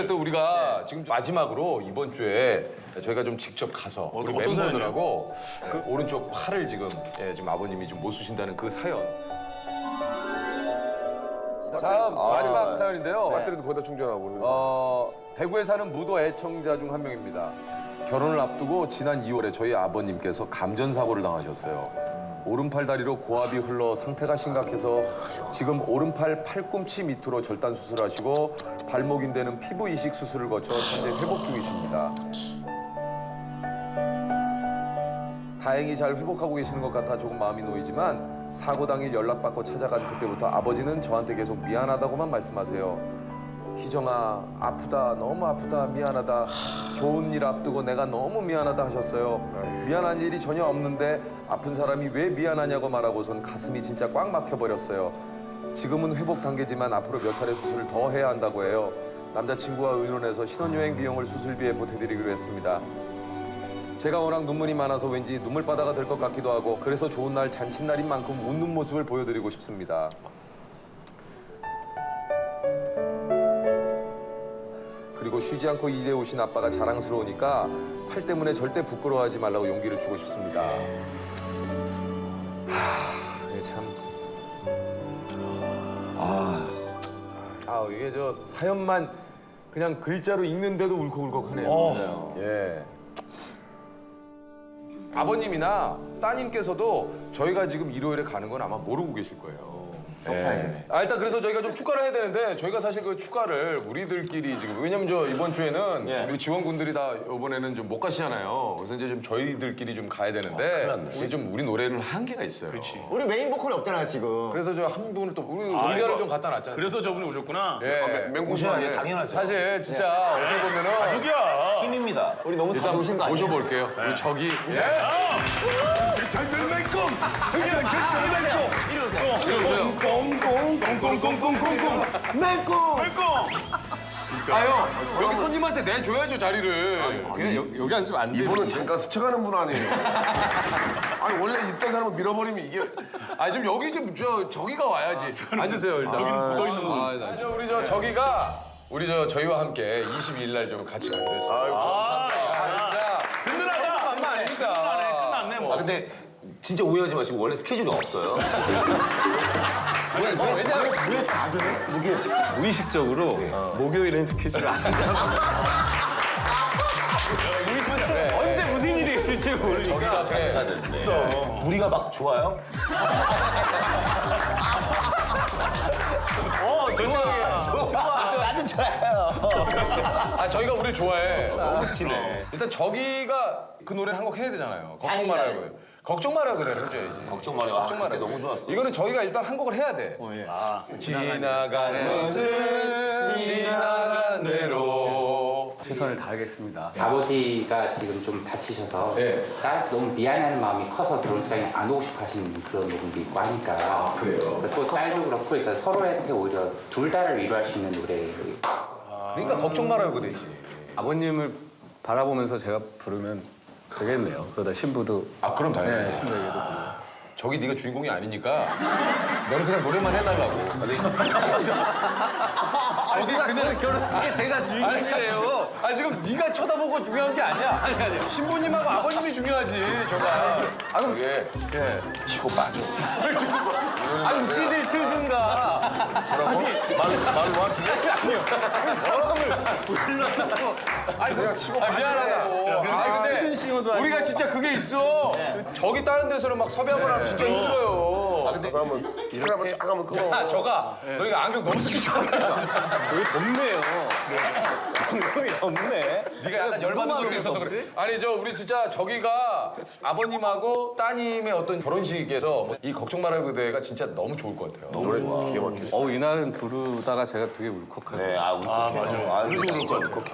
어쨌든 우리가 지금 마지막으로 이번 주에 저희가 좀 직접 가서 우리 어떤 멤버들하고 그 오른쪽 팔을 지금 예, 지금 아버님이 좀 못 쓰신다는 그 사연. 다음 마지막 사연인데요. 배터리도 거기다 충전하고. 어, 대구에 사는 무도 애청자 중 한 명입니다. 결혼을 앞두고 지난 2월에 저희 아버님께서 감전사고를 당하셨어요. 오른팔 다리로 고압이 흘러 상태가 심각해서 지금 오른팔 팔꿈치 밑으로 절단 수술하시고 발목 인대는 피부 이식 수술을 거쳐 현재 회복 중이십니다. 다행히 잘 회복하고 계시는 것 같아 조금 마음이 놓이지만 사고 당일 연락받고 찾아간 그때부터 아버지는 저한테 계속 미안하다고만 말씀하세요. 희정아 아프다 너무 아프다 미안하다. 좋은 일 앞두고 내가 너무 미안하다 하셨어요. 미안한 일이 전혀 없는데 아픈 사람이 왜 미안하냐고 말하고선 가슴이 진짜 꽉 막혀버렸어요. 지금은 회복 단계지만 앞으로 몇 차례 수술을 더 해야 한다고 해요. 남자친구와 의논해서 신혼여행 비용을 수술비에 보태드리기로 했습니다. 제가 워낙 눈물이 많아서 왠지 눈물바다가 될 것 같기도 하고 그래서 좋은 날 잔칫날인 만큼 웃는 모습을 보여드리고 싶습니다 그리고 쉬지 않고 일해 오신 아빠가 자랑스러우니까 팔 때문에 절대 부끄러워하지 말라고 용기를 주고 싶습니다. 하, 이게 참. 아, 아 이게 저 사연만 그냥 글자로 읽는데도 울컥울컥하네요. 예. 아버님이나 따님께서도 저희가 지금 일요일에 가는 건 아마 모르고 계실 거예요. 서프라이즈네. 아 일단 그래서 저희가 좀 축가를 해야 되는데 저희가 사실 그 축가를 우리들끼리 지금 왜냐면 저 이번 주에는 예. 우리 지원군들이 다 이번에는 좀 못 가시잖아요. 그래서 이제 좀 저희들끼리 좀 가야 되는데 이게 좀 우리 노래는 한계가 있어요. 그렇지. 우리 메인 보컬이 없잖아요 지금. 그래서 저 한 분을 또 우리 아, 의자를 이거- 좀 갖다 놨잖아요. 그래서 저분이 오셨구나. 예. 맹구시하네. 당연하죠. 사실 진짜 어떻게 보면은 저기야. 팀입니다. 우리 너무 자주 오신 거 아니에요? 모셔볼게요. 우리 저기 이러세요. 꽁꽁꽁꽁꽁꽁꽁꽁. 맹꽁. 아요 여기 손님한테 내줘야죠 자리를. 여기 앉으면 안 돼. 이분은 잠깐 스쳐가는 분 아니에요. 아니 원래 있던 사람을 밀어버리면 이게 아 지금 여기 좀 저 저기가 와야지. 앉으세요 일단. 저기는 묻어 있는 분. 아, 저 우리 저 저기가 우리 저 저희와 함께 22일 날 좀 같이 가기로 했어요. 아, 진짜 든든하다. 만만 끝나네. 아닙니까? 끝났네 뭐. 아 근데 진짜 오해하지 마시고 원래 스케줄이 없어요. 왜, 왜, 왜, 왜 다들 이게 무의식적으로 목요일엔 스케줄을 안 짜고. 언제 무슨 일이 있을지 모르니까. 저기가 그래. 우리가 막 좋아요? 어, 좋아. 좋아. 나도 좋아요. 아 저희가 우리 좋아해. 일단 저기가 그 노래를 한 곡 해야 되잖아요. 걱정 다행이다. 말아요. 걱정 말아요 그대로 해줘야지. 걱정 마요. 아, 걱정 말아요. 너무 좋았어. 이거는 저희가 일단 한 곡을 해야 돼. 아, 지나간 것은 지나간 대로. 최선을 다하겠습니다. 아버지가 지금 좀 다치셔서 네. 딸 너무 미안해하는 마음이 커서 결혼식장에 안 오고 싶어 하시는 그런 부분도 있고 하니까 아, 그래요? 또 딸도 그렇고 해서 서로한테 오히려 둘 다를 위로할 수 있는 노래를 그러니까 걱정 말아요 그 대신. 아버님을 바라보면서 제가 부르면 되겠네요. 그러다 신부도 아 그럼 네, 당연히. 신부에게도 저기 네가 주인공이 아니니까 너는 그냥 노래만 해달라고. 어디 그냥 결혼식에 제가 주인공이래요. 아 지금 네가 쳐다보고 중요한 게 아니야. 아니 아니. 신부님하고 아버님이 중요하지. 저가. 아 그럼 예. 예. 치고 빠져. 아니 CD를 틀든가. 뭐라고? 말 말로 하지? 아니요. 왜 사람을 불러놓고. 아니 그냥 치고 아, 미안하다고. 아 근데. 우리가 진짜 그게 있어. 저기 다른 데서는 막 섭외하고 하면 진짜 힘들어요. 아 근데 가서 한번 한번 쫙 한번 끄고. 야, 저가 너희가 안경 너무 스키 쳤다. 되게 덥네요. 방송이 덥네. 네가 약간 열받는 것도 있어서 그래. 아니 저 우리 진짜 저기가 아버님하고 따님의 어떤 결혼식에서 이 걱정 말아요 그대가 진짜 너무 좋을 것 같아요. 노래 기가 막히네. 어 이날은 부르다가 제가 되게 울컥하고. 네, 아 울컥해요. 아, 우리도 진짜 울컥해.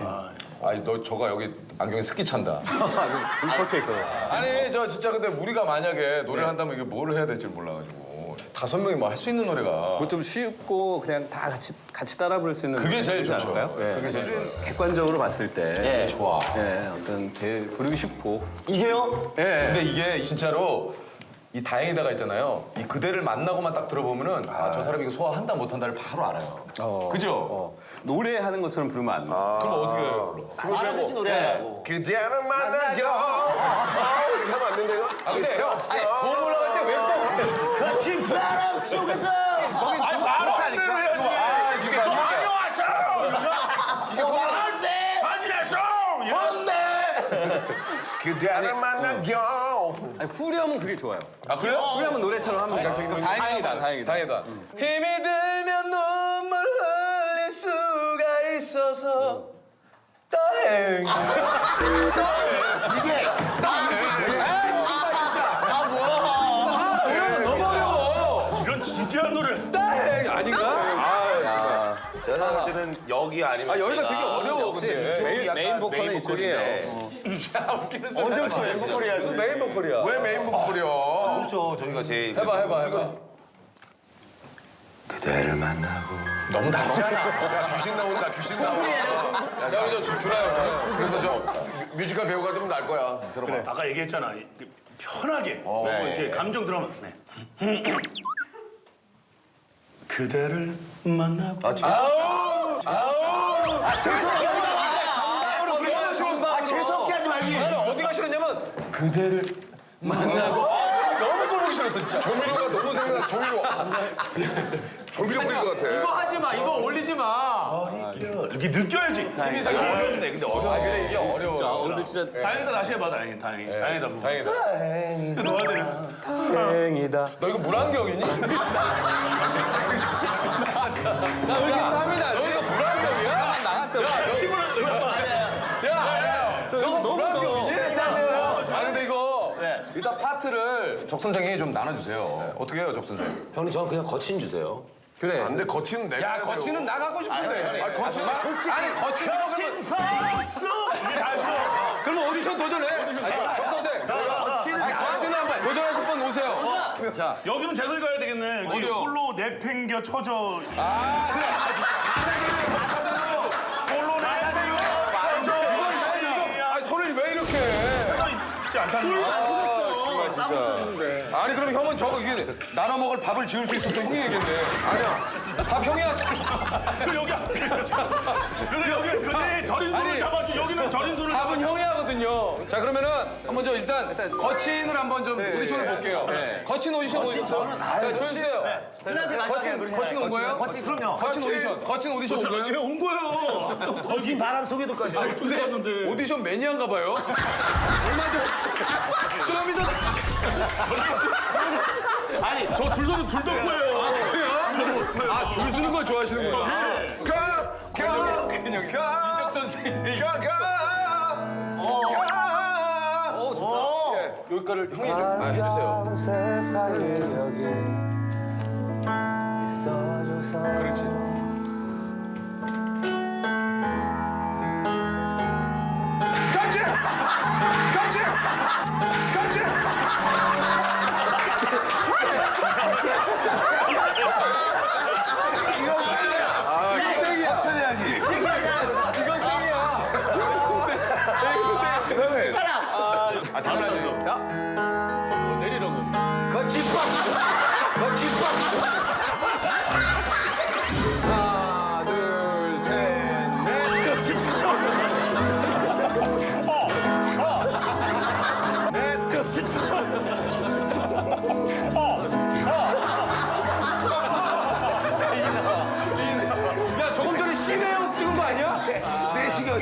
아니 너 저가 여기 안경에 스키 찬다. 울컥해서. 아니 저 진짜 근데 우리가 만약에 노래를 한다면 이게 뭘 해야 될지 몰라가지고 다섯 명이 뭐 할 수 있는 노래가 뭐 좀 쉽고 그냥 다 같이 같이 따라 부를 수 있는 그게 제일 좋죠. 않을까요? 예. 그게 제일 사실은 객관적으로 봤을 때 네. 좋아. 예, 어떤 제일 부르기 쉽고 이게요? 예. 근데 이게 진짜로 이 다행이다가 있잖아요. 이 그대를 만나고만 딱 들어보면은 아 저 사람이 이거 소화한다 못한다를 바로 알아요. 그죠? 어. 노래하는 것처럼 부르면 안 돼. 그럼 어떻게 해요? 말하듯이 노래하라고. 그대를 만나요. 이렇게 하면 안 이거? 아 근데 고음 올라갈 때왜 꼭? 거친 바람 속에도. 아니 안 해야지. 아 이게 저좀 다녀왔어. 이게 안돼. 바지랬어. 그대를 만나요. 아니, 후렴은 그게 좋아요. 아 그래요? 후렴은 노래처럼 하면 돼. 다행이다, 다행이다. 다행이다. 힘이 들면 눈물 흘릴 수가 있어서 다행이다. 때는 여기 아니면 아 여기가 제가 되게 어려워 근데. 이쪽이 약간 메인 보컬은 메인 이쪽이에요. 보컬인데. 언제 혹시 메인 보컬이야? 무슨 메인 보컬이야? 왜 메인 보컬이야? 그렇죠. 저희가 제일 해봐 해봐 해봐. 그대를 만나고 너무 낮잖아. 야 귀신 나온다 귀신 나와. 자 우리 저 준하요. 그래서 저 뮤지컬 배우가 되면 날 거야. 들어봐. 아까 얘기했잖아. 이- 편하게 너무 이렇게 감정 들어가면 네. 그대를 만나고 아 재수없게 하지 말기. 나는 어디 가 싫었냐면 그대를 만나고 아, 너무 꼴보기 싫었어 진짜. 조미료가 너무 생각나. 조미료. 조미료 뿌린 것 같아. 이거 하지 마. 이거 올리지 마. 이렇게 느껴야지. 힘이 되게 어렵네. 근데 어려워. 아 근데 이게 어려워. 자, 오늘 진짜 다행이다 다시 해봐 다행이 다행이 다행이다 뭐. 다행이다. 되나? 너 이거 물안경이니? 나왜 이렇게 적 선생이 좀 나눠주세요. 어떻게 해요, 적 선생? 형님 저는 그냥 거친 주세요. 그래. 근데 거치는 내가. 야. 거치는 나 갖고 싶은데. 아, 거치는 솔직히. 아니, 거치는 거 그러면 그러면 오디션 도전해. 아니, 적 선생. 아니, 거치는 한번 도전하실 분 오세요. 자, 여기는 재설 가야 되겠네. 여기 어디요? 홀로 내팽겨 쳐져. 아 그래. 홀로 내팽겨 쳐져. 아니, 소리를 왜 이렇게 해? 쳐져 있지 않다는 거. 진짜. 아니 그럼 형은 저거 이게 나눠 먹을 밥을 지을 수 있어서 형이 얘기했네. 아니야. 밥 형이 하잖아. 그 여기 근데 여기 그때 절인 손을 아니. 잡아주. 여기는 절인 손을 밥은 형이 하거든요. 자 그러면은 한번 저 일단 거친을 한번 좀 오디션을 볼게요. 거친 오디션 오디션. 자 조여주세요. 거친 거친 온 거예요? 거친 그럼요. 거친 오디션. 거친 오디션 온 거예요? 예, 온 거예요. 거친 바람 속에도까지. 근데 왔는데. 오디션 매니아인가 봐요. 얼마 전좀 이전 아니 저 줄 서는 줄 덮고예요. 아줄 서는 걸 좋아하시는구나. 가, 가, 그냥 가, 이적 선생님이 가, 가. 어. 가. 어 좋다. 여기까지를 형이 좀 아, 해주세요. 세상에 여기 있어줘서 그렇지.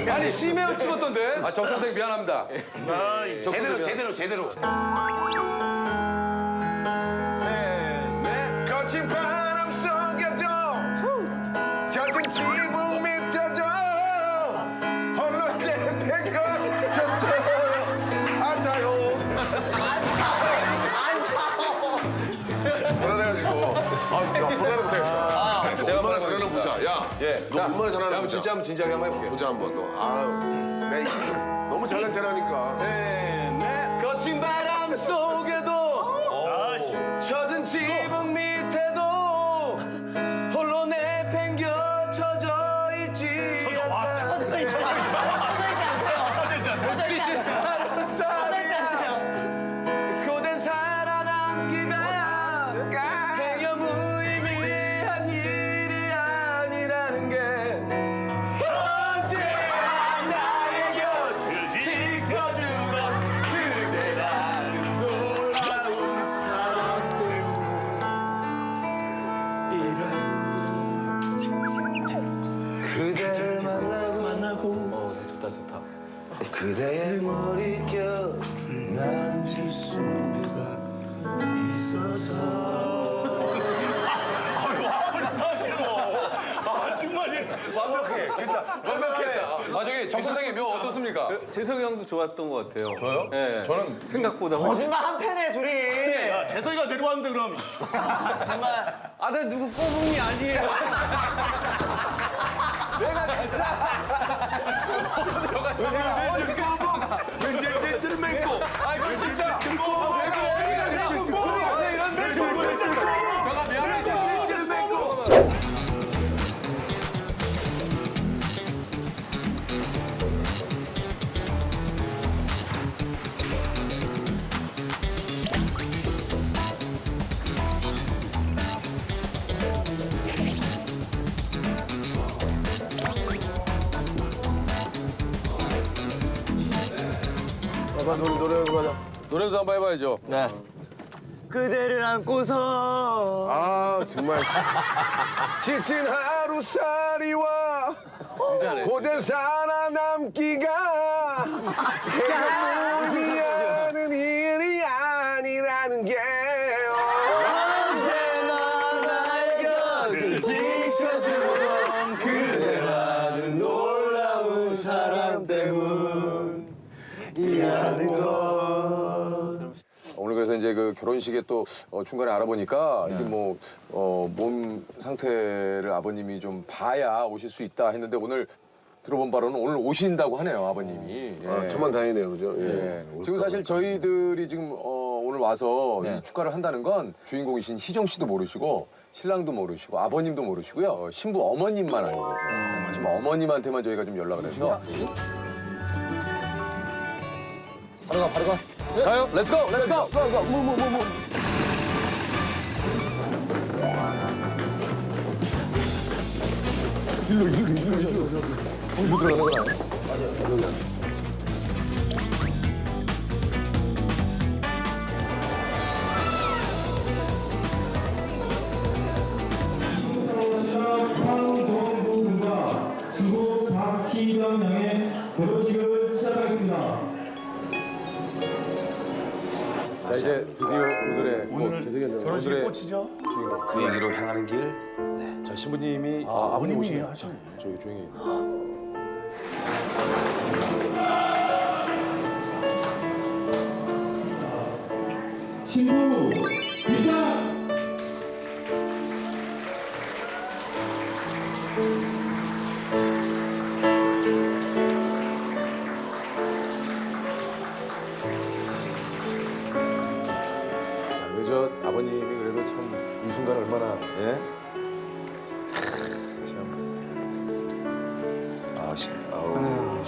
아니 심해요 찍었던데. 아 정 선생 미안합니다. 제대로 제대로 제대로. 셋, 넷. 거친 바 예. 너 얼마나 잘하나 한번 보자 진짜 한번 진지하게 한번 해볼게요. 보자 한번 너 아유 내가 이- 너무 잘난 척하니까 셋, 넷. 거친 바람 속에도 젖은 지 진짜 완벽해. 아 저기 정 선생님 묘 어떻습니까? 그 재석이 형도 좋았던 것 같아요. 저요? 네. 저는 생각보다 거짓말 한 팬에 둘이 야 재석이가 데려왔는데 그럼. 아나 누구 꼬붕이 아니에요. 아 아빠 노래 노래 그러자. 노래 연습 한번 해봐야죠. 네 그대를 안고서 아 정말 지친 하루살이와 고된 살아남기가 해보지 않은 일이 아니라는 게 결혼식에 또 어, 중간에 알아보니까 이게 뭐 어, 몸 상태를 아버님이 좀 봐야 오실 수 있다 했는데 오늘 들어본 바로는 오늘 오신다고 하네요 아버님이. 예. 아, 천만 다행이네요 그죠? 예. 지금 사실 저희들이 지금 어, 오늘 와서 네. 이 축가를 한다는 건 주인공이신 희정 씨도 모르시고 신랑도 모르시고 아버님도 모르시고요 어, 신부 어머님만 알고 계세요. 지금 어머님한테만 저희가 좀 연락을 해서 바로 가, 바로 가. 가요. 렛츠고 렛츠고. 주부 이제 드디어 오늘의 오늘 결혼식 오늘의 꽃이죠. 그 얘기로 향하는 길 자 신부님이 아, 아버님 오시네. 저기 조용히.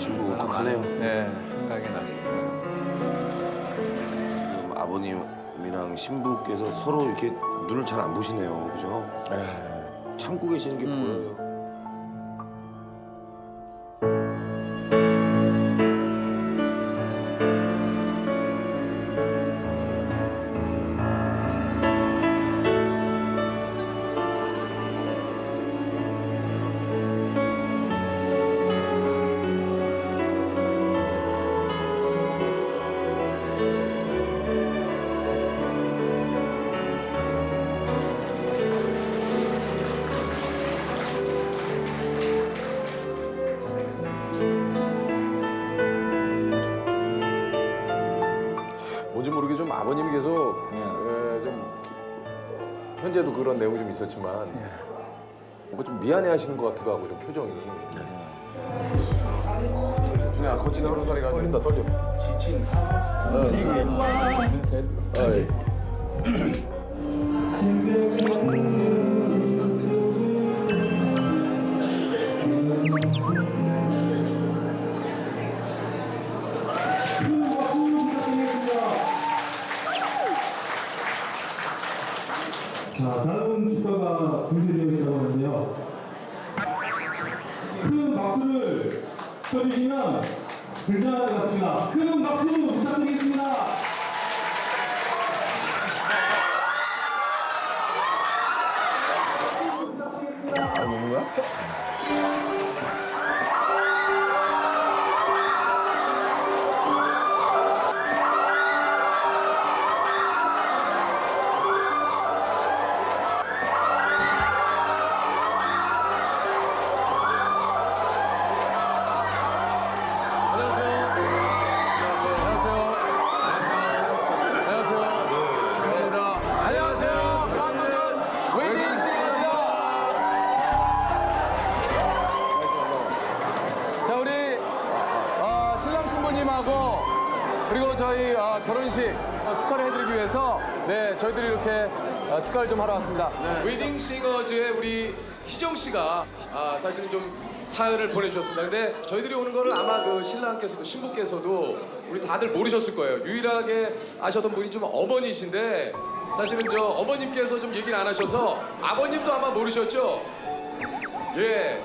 신부 울컥하네요. 네, 생각이 나실 거예요. 지금 아버님이랑 신부께서 서로 이렇게 눈을 잘 안 보시네요. 그죠? 참고 계시는 게 보여요. 아버님이 계속 예, 좀 현재도 그런 내용이 좀 있었지만 뭔가 좀 미안해하시는 것 같기도 하고 좀 표정이. 그냥 거친 하루살이가 떨린다 떨려. 지친. 셋. 어, 예. 큰 박수를 쳐주시면 괜찮을 것 같습니다. 큰 박수 부탁드리겠습니다. 부모 님하고 그리고 저희 어, 결혼식 어, 축하를 해드리기 위해서 네 저희들이 이렇게 어, 축하를 좀 하러 왔습니다. 웨딩 싱어즈의 우리 희정 씨가 아, 사실은 좀 사연을 보내주셨습니다. 근데 저희들이 오는 거를 아마 그 신랑께서도 신부께서도 우리 다들 모르셨을 거예요. 유일하게 아셨던 분이 좀 어머니신데 사실은 저 어머님께서 좀 얘기를 안 하셔서 아버님도 아마 모르셨죠? 예.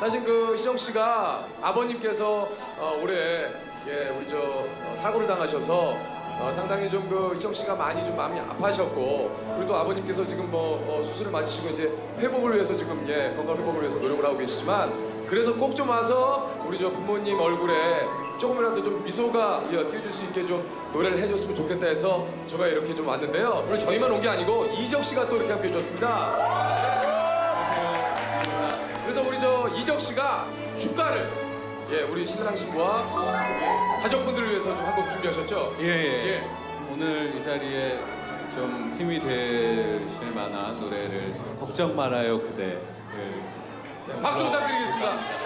사실 그 희정 씨가 아버님께서 어, 올해 예 우리 저 어, 사고를 당하셔서 어, 상당히 좀그 희정 씨가 많이 좀 마음이 아파하셨고 그리고 또 아버님께서 지금 뭐 어, 수술을 마치시고 이제 회복을 위해서 지금 예 건강 회복을 위해서 노력을 하고 계시지만 그래서 꼭 좀 와서 우리 저 부모님 얼굴에 조금이라도 좀 미소가 예, 띄어줄 수 있게 좀 노래를 해줬으면 좋겠다 해서 제가 이렇게 좀 왔는데요. 그리고 저희만 온 게 아니고 이적 씨가 또 이렇게 함께 해줬습니다. 그래서 우리 저 이적 씨가 축가를 예 우리 신랑 신부와 우리 가족분들을 위해서 좀 한 곡 준비하셨죠? 예, 예. 예. 오늘 이 자리에 좀 힘이 되실 만한 노래를 걱정 말아요 그대. 네, 박수 부탁드리겠습니다.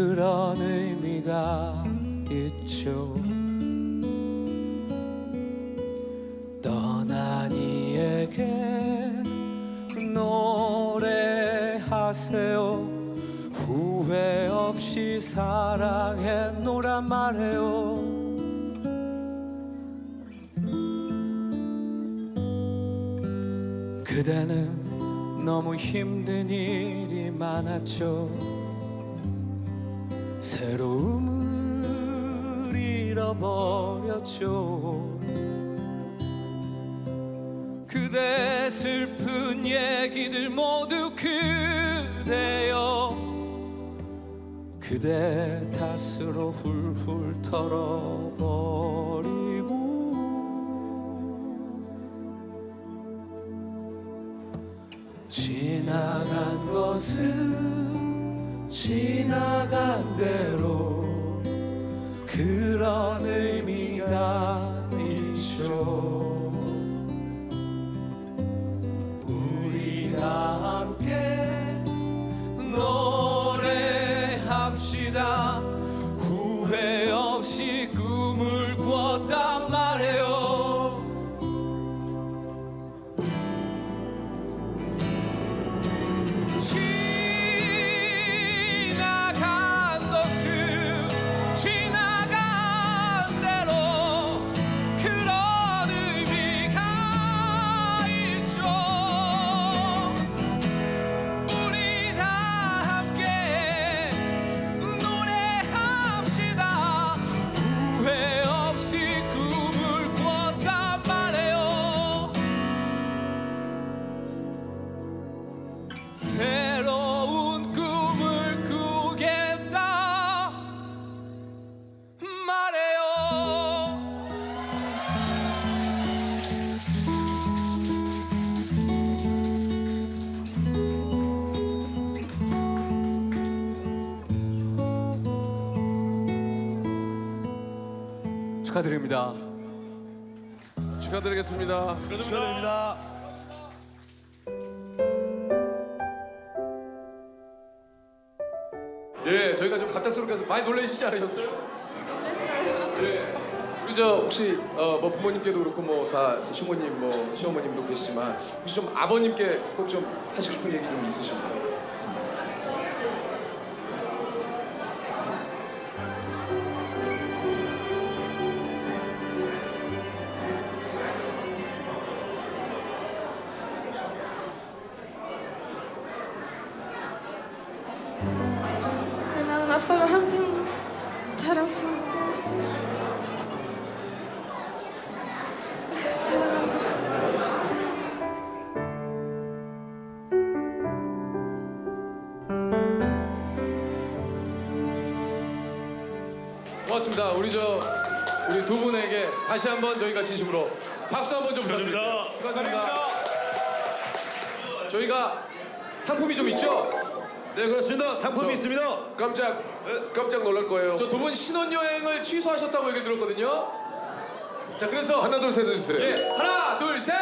그런 의미가 있죠. 떠난 이에게 노래하세요. 후회 없이 사랑했노란 말해요. 그대는 너무 힘든 일이 많았죠 새로움을 잃어버렸죠. 그대 슬픈 얘기들 모두 그대여. 그대 탓으로 훌훌 털어버리고. 지나간 것은 지나간 대로 그런 의미가 있죠 축하드립니다. 축하드리겠습니다. 축하드립니다. 예, 저희가 좀 갑작스럽게 해서 많이 놀라시지 않으셨어요? 놀랐어요. 예. 우리 저 혹시 어, 뭐 부모님께도 그렇고 뭐 다 시모님 뭐 시어머님도 계시지만 혹시 좀 아버님께 꼭 좀 하시고 싶은 얘기 좀 있으신가요? 아빠가 항상 잘했어. 고맙습니다. 우리 저 우리 두 분에게 다시 한번 저희가 진심으로 박수 한번 좀 부탁드립니다. 수고하셨습니다. 저희가 상품이 좀 있죠? 네 그렇습니다. 상품이 있습니다. 깜짝 깜짝 놀랄 거예요. 저 두 분 신혼여행을 취소하셨다고 얘기 들었거든요. 자, 그래서 하나 둘 셋 해주세요. 예, 하나, 둘, 셋.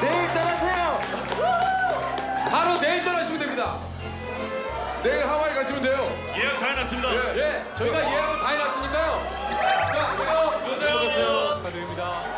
내일 떠나세요. 바로 내일 떠나시면 됩니다. 내일 하와이 가시면 돼요. 예약 다 해놨습니다. 예, 저희가 예약을 다 해놨으니까요. 자, 그래요. 안녕하세요. 축하드립니다.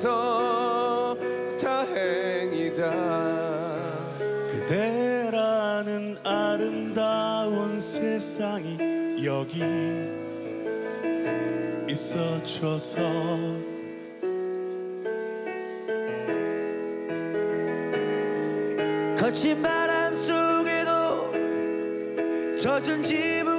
있어서 다행이다. 그대라는 아름다운 세상이 여기 있어줘서 거친 바람 속에도 젖은 지붕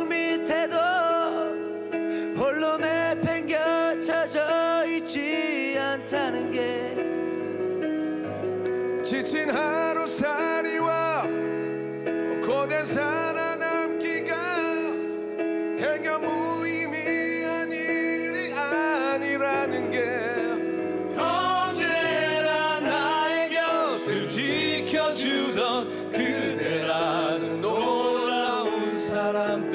하루살이와 고된 살아남기가 행여 무의미한 일이 아니라는 게 언제나 나의 곁을 지켜주던 그대라는 놀라운 사람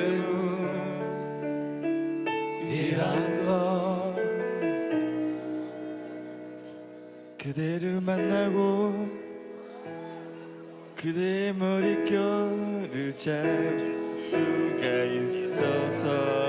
때문이란 걸 그대를 만나고 그대의 머릿결을 잡을 수가 있어서